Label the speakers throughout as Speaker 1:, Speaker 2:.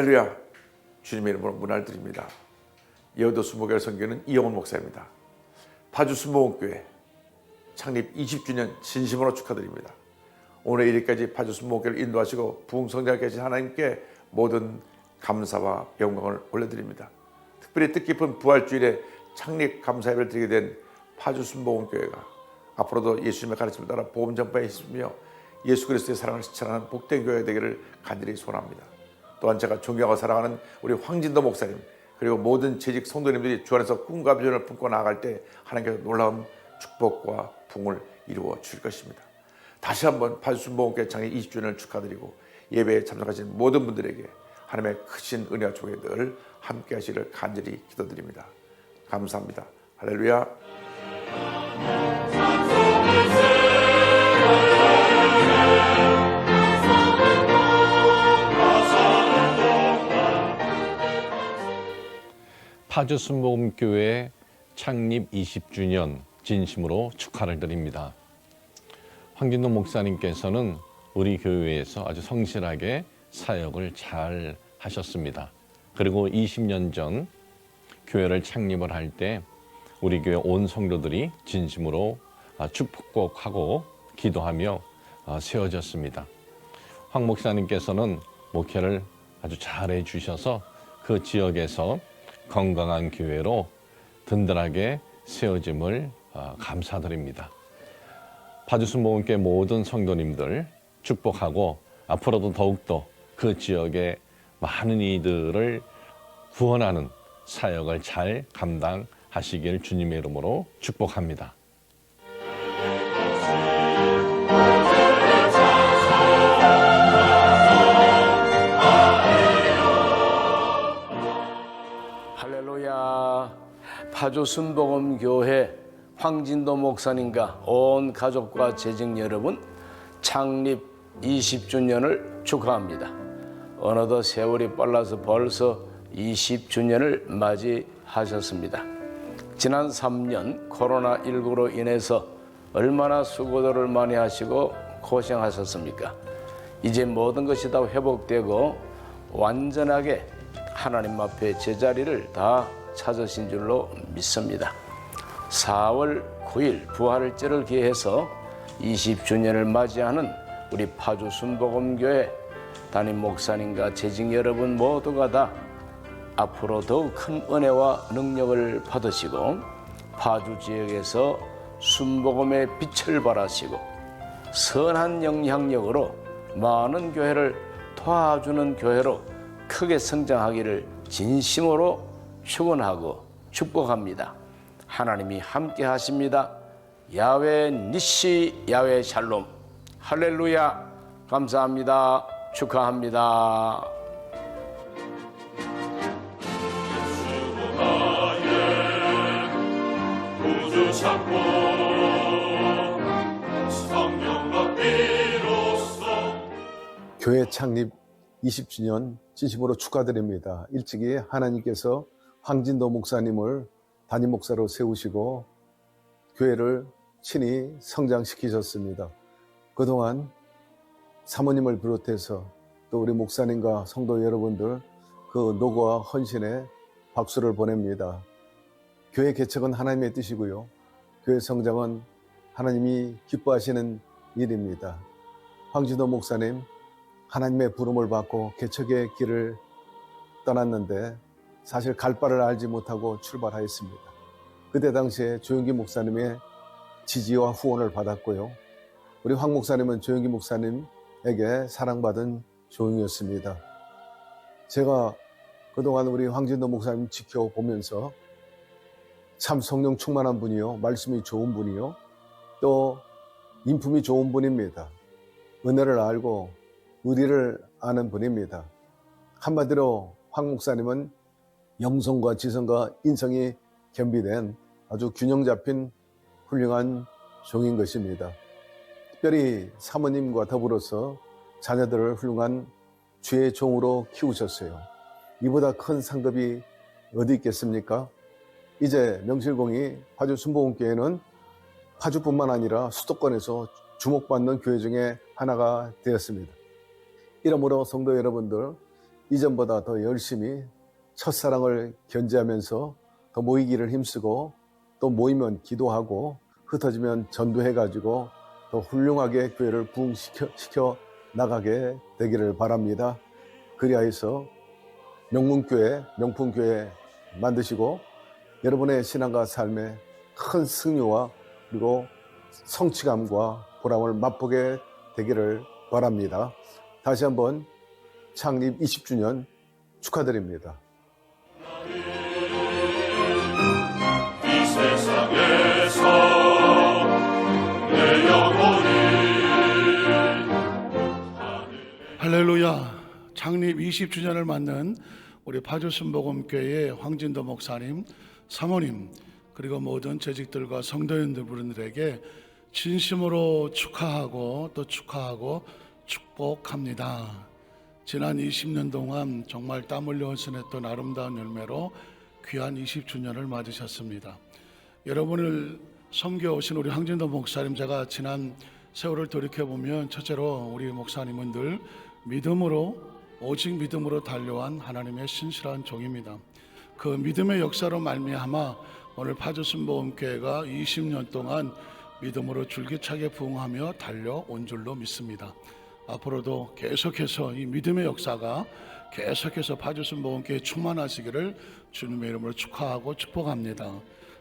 Speaker 1: 할렐루야 주님의 이름으로 문화를 드립니다. 여도 수목회 선교는 이영훈 목사입니다. 파주 수목교회 창립 20주년 진심으로 축하드립니다. 오늘 이리까지 파주 수목교를 인도하시고 부흥성장을 계신 하나님께 모든 감사와 영광을 올려드립니다. 특별히 뜻깊은 부활주일에 창립 감사 예배를 드리게 된 파주 순복음교회가 앞으로도 예수님의 가르침을 따라 복음 전파에 힘쓰며 예수 그리스도의 사랑을 실천하는 복된 교회가 되기를 간절히 소원합니다. 또한 제가 존경하고 사랑하는 우리 황진도 목사님 그리고 모든 재직 성도님들이 주 안에서 꿈과 비전을 품고 나아갈 때 하나님께서 놀라운 축복과 풍을 이루어 주실 것입니다. 다시 한번 파주순복음교회 창립 20주년을 축하드리고 예배에 참석하신 모든 분들에게 하나님의 크신 은혜와 축복이 늘 함께 하시기를 간절히 기도드립니다. 감사합니다. 할렐루야.
Speaker 2: 파주 순복음교회 창립 20주년 진심으로 축하를 드립니다. 황진도 목사님께서는 우리 교회에서 아주 성실하게 사역을 잘 하셨습니다. 그리고 20년 전 교회를 창립을 할 때 우리 교회 온 성도들이 진심으로 아, 축복하고 기도하며 아, 세워졌습니다. 황 목사님께서는 목회를 아주 잘해 주셔서 그 지역에서 건강한 교회로 든든하게 세워짐을 아, 감사드립니다. 파주순복음교회 모든 성도님들 축복하고 앞으로도 더욱더 그 지역의 많은 이들을 구원하는 사역을 잘 감당하시길 주님의 이름으로 축복합니다.
Speaker 3: 파주 순복음 교회 황진도 목사님과 온 가족과 재직 여러분 창립 20주년을 축하합니다. 어느덧 세월이 빨라서 벌써 20주년을 맞이하셨습니다. 지난 3년 코로나19로 인해서 얼마나 수고들을 많이 하시고 고생하셨습니까? 이제 모든 것이 다 회복되고 완전하게 하나님 앞에 제자리를 다 찾으신 줄로 믿습니다. 4월 9일 부활절을 기해서 20주년을 맞이하는 우리 파주 순복음교회 담임 목사님과 재직 여러분 모두가 다 앞으로 더욱 큰 은혜와 능력을 받으시고 파주 지역에서 순복음의 빛을 발하시고 선한 영향력으로 많은 교회를 도와주는 교회로 크게 성장하기를 진심으로 축원하고 축복합니다. 하나님이 함께 하십니다. 야외 니시 야외 샬롬 할렐루야 감사합니다. 축하합니다.
Speaker 4: 교회 창립 20주년 진심으로 축하드립니다. 일찍이 하나님께서 황진도 목사님을 담임 목사로 세우시고 교회를 친히 성장시키셨습니다. 그동안 사모님을 비롯해서 또 우리 목사님과 성도 여러분들 그 노고와 헌신에 박수를 보냅니다. 교회 개척은 하나님의 뜻이고요. 교회 성장은 하나님이 기뻐하시는 일입니다. 황진도 목사님 하나님의 부름을 받고 개척의 길을 떠났는데 사실 갈 바를 알지 못하고 출발하였습니다. 그때 당시에 조영기 목사님의 지지와 후원을 받았고요. 우리 황 목사님은 조영기 목사님에게 사랑받은 조용이었습니다. 제가 그동안 우리 황진도 목사님 지켜보면서 참 성령 충만한 분이요. 말씀이 좋은 분이요. 또 인품이 좋은 분입니다. 은혜를 알고 의리를 아는 분입니다. 한마디로 황 목사님은 영성과 지성과 인성이 겸비된 아주 균형 잡힌 훌륭한 종인 것입니다. 특별히 사모님과 더불어서 자녀들을 훌륭한 주의 종으로 키우셨어요. 이보다 큰 상급이 어디 있겠습니까? 이제 명실공히 파주 순복음교회는 파주뿐만 아니라 수도권에서 주목받는 교회 중에 하나가 되었습니다. 이러므로 성도 여러분들 이전보다 더 열심히 첫사랑을 견지하면서 더 모이기를 힘쓰고 또 모이면 기도하고 흩어지면 전도해가지고 더 훌륭하게 교회를 부흥시켜 시켜 나가게 되기를 바랍니다. 그리하여서 명문교회, 명품교회 만드시고 여러분의 신앙과 삶에 큰 승리와 그리고 성취감과 보람을 맛보게 되기를 바랍니다. 다시 한번 창립 20주년 축하드립니다.
Speaker 5: 창립 20주년을 맞는 우리 파주순복음교회 황진도 목사님, 사모님 그리고 모든 재직들과 성도님들에게 진심으로 축하하고 또 축하하고 축복합니다. 지난 20년 동안 정말 땀 흘려 헌신했던 아름다운 열매로 귀한 20주년을 맞으셨습니다. 여러분을 섬겨 오신 우리 황진도 목사님 제가 지난 세월을 돌이켜 보면 첫째로 우리 목사님은 늘 믿음으로 오직 믿음으로 달려온 하나님의 신실한 종입니다. 그 믿음의 역사로 말미암아 오늘 파주순복음교회가 20년 동안 믿음으로 줄기차게 부흥하며 달려온 줄로 믿습니다. 앞으로도 계속해서 이 믿음의 역사가 계속해서 파주순복음교회 충만하시기를 주님의 이름으로 축하하고 축복합니다.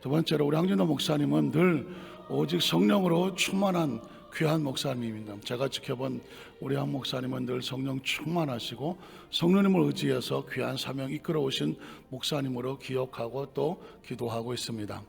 Speaker 5: 두 번째로 우리 황진호 목사님은 늘 오직 성령으로 충만한 귀한 목사님입니다. 제가 지켜본 우리 한 목사님은 늘 성령 충만하시고 성령님을 의지해서 귀한 사명 이끌어 오신 목사님으로 기억하고 또 기도하고 있습니다.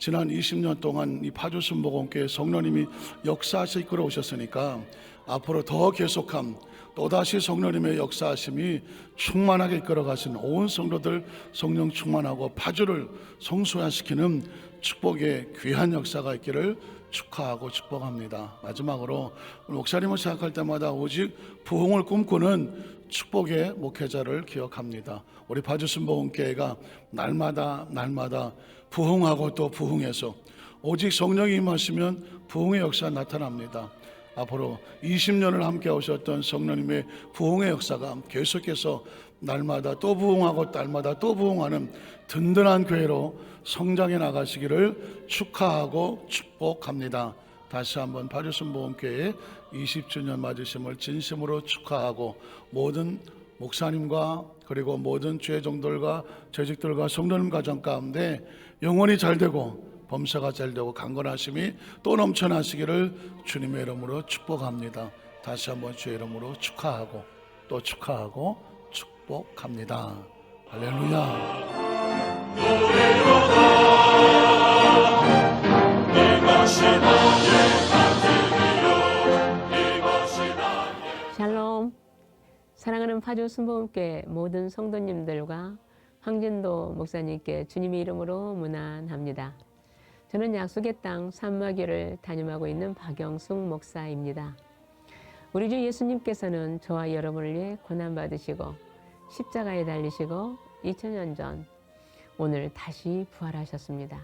Speaker 5: 지난 20년 동안 이 파주순복음교회 성령님이 역사하셔 이끌어 오셨으니까 앞으로 더 계속함 또다시 성령님의 역사하심이 충만하게 이끌어가시는 온 성도들 성령 충만하고 파주를 성소화시키는 축복의 귀한 역사가 있기를 축하하고 축복합니다. 마지막으로 목사님을 생각할 때마다 오직 부흥을 꿈꾸는 축복의 목회자를 기억합니다. 우리 파주순복음교회가 날마다 날마다 부흥하고 또 부흥해서 오직 성령이 임하시면 부흥의 역사 나타납니다. 앞으로 20년을 함께 오셨던 성령님의 부흥의 역사가 계속해서 날마다 또 부흥하고 날마다 또 부흥하는 든든한 교회로 성장해 나가시기를 축하하고 축복합니다. 다시 한번 파주순복음교회 20주년 맞으심을 진심으로 축하하고 모든 목사님과 그리고 모든 죄종들과 재직들과 성도님 가정 가운데 영원히 잘 되고 범사가 잘 되고 강건하심이 또 넘쳐나시기를 주님의 이름으로 축복합니다. 다시 한번 주의 이름으로 축하하고 또 축하하고 축복합니다. 할렐루야.
Speaker 6: 샬롬. 사랑하는 파주 순복음교회 모든 성도님들과 황진도 목사님께 주님의 이름으로 문안합니다. 저는 약속의 땅 산마교를 담임하고 있는 박영숙 목사입니다. 우리 주 예수님께서는 저와 여러분을 위해 고난 받으시고 십자가에 달리시고 2000년 전 오늘 다시 부활하셨습니다.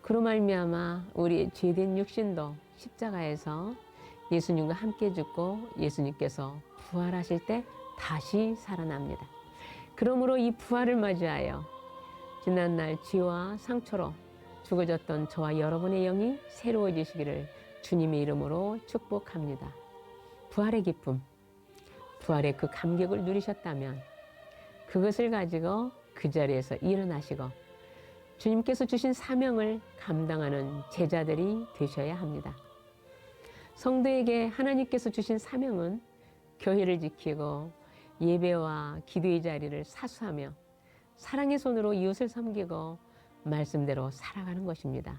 Speaker 6: 그로 말미암아 우리의 죄된 육신도 십자가에서 예수님과 함께 죽고 예수님께서 부활하실 때 다시 살아납니다. 그러므로 이 부활을 맞이하여 지난날 죄와 상처로 죽어졌던 저와 여러분의 영이 새로워지시기를 주님의 이름으로 축복합니다. 부활의 기쁨, 부활의 그 감격을 누리셨다면 그것을 가지고 그 자리에서 일어나시고 주님께서 주신 사명을 감당하는 제자들이 되셔야 합니다. 성도에게 하나님께서 주신 사명은 교회를 지키고 예배와 기도의 자리를 사수하며 사랑의 손으로 이웃을 섬기고 말씀대로 살아가는 것입니다.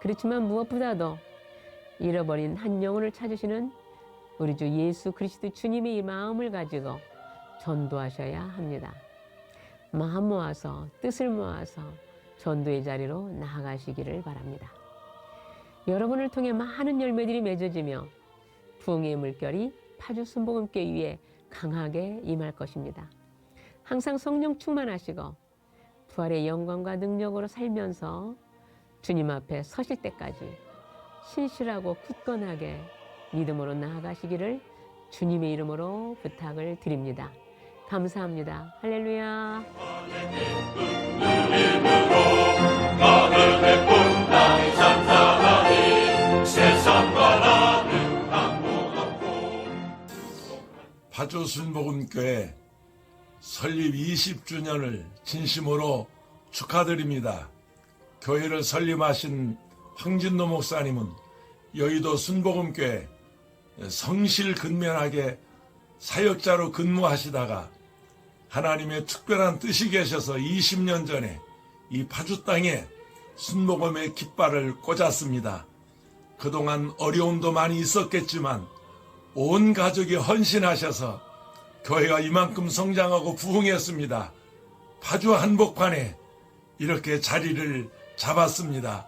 Speaker 6: 그렇지만 무엇보다도 잃어버린 한 영혼을 찾으시는 우리 주 예수 그리스도 주님의 이 마음을 가지고 전도하셔야 합니다. 마음 모아서 뜻을 모아서 전도의 자리로 나아가시기를 바랍니다. 여러분을 통해 많은 열매들이 맺어지며 부흥의 물결이 파주 순복음교 위에 강하게 임할 것입니다. 항상 성령 충만하시고 부활의 영광과 능력으로 살면서 주님 앞에 서실 때까지 신실하고 굳건하게 믿음으로 나아가시기를 주님의 이름으로 부탁을 드립니다. 감사합니다. 할렐루야.
Speaker 7: 가득해 뿜나니 찬탄하니 세상과 나는 강문 없고
Speaker 8: 파주 순복음교회 설립 20주년을 진심으로 축하드립니다. 교회를 설립하신 황진도 목사님은 여의도 순복음교회 성실 근면하게 사역자로 근무하시다가 하나님의 특별한 뜻이 계셔서 20년 전에 이 파주 땅에 순복음의 깃발을 꽂았습니다. 그동안 어려움도 많이 있었겠지만 온 가족이 헌신하셔서 교회가 이만큼 성장하고 부흥했습니다. 파주 한복판에 이렇게 자리를 잡았습니다.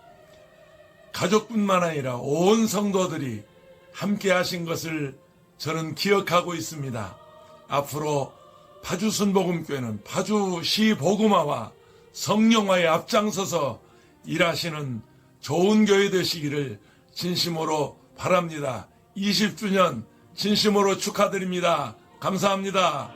Speaker 8: 가족뿐만 아니라 온 성도들이 함께 하신 것을 저는 기억하고 있습니다. 앞으로 파주 순복음교회는 파주시 복음화와 성령화에 앞장서서 일하시는 좋은 교회 되시기를 진심으로 바랍니다. 20주년 진심으로 축하드립니다. 감사합니다.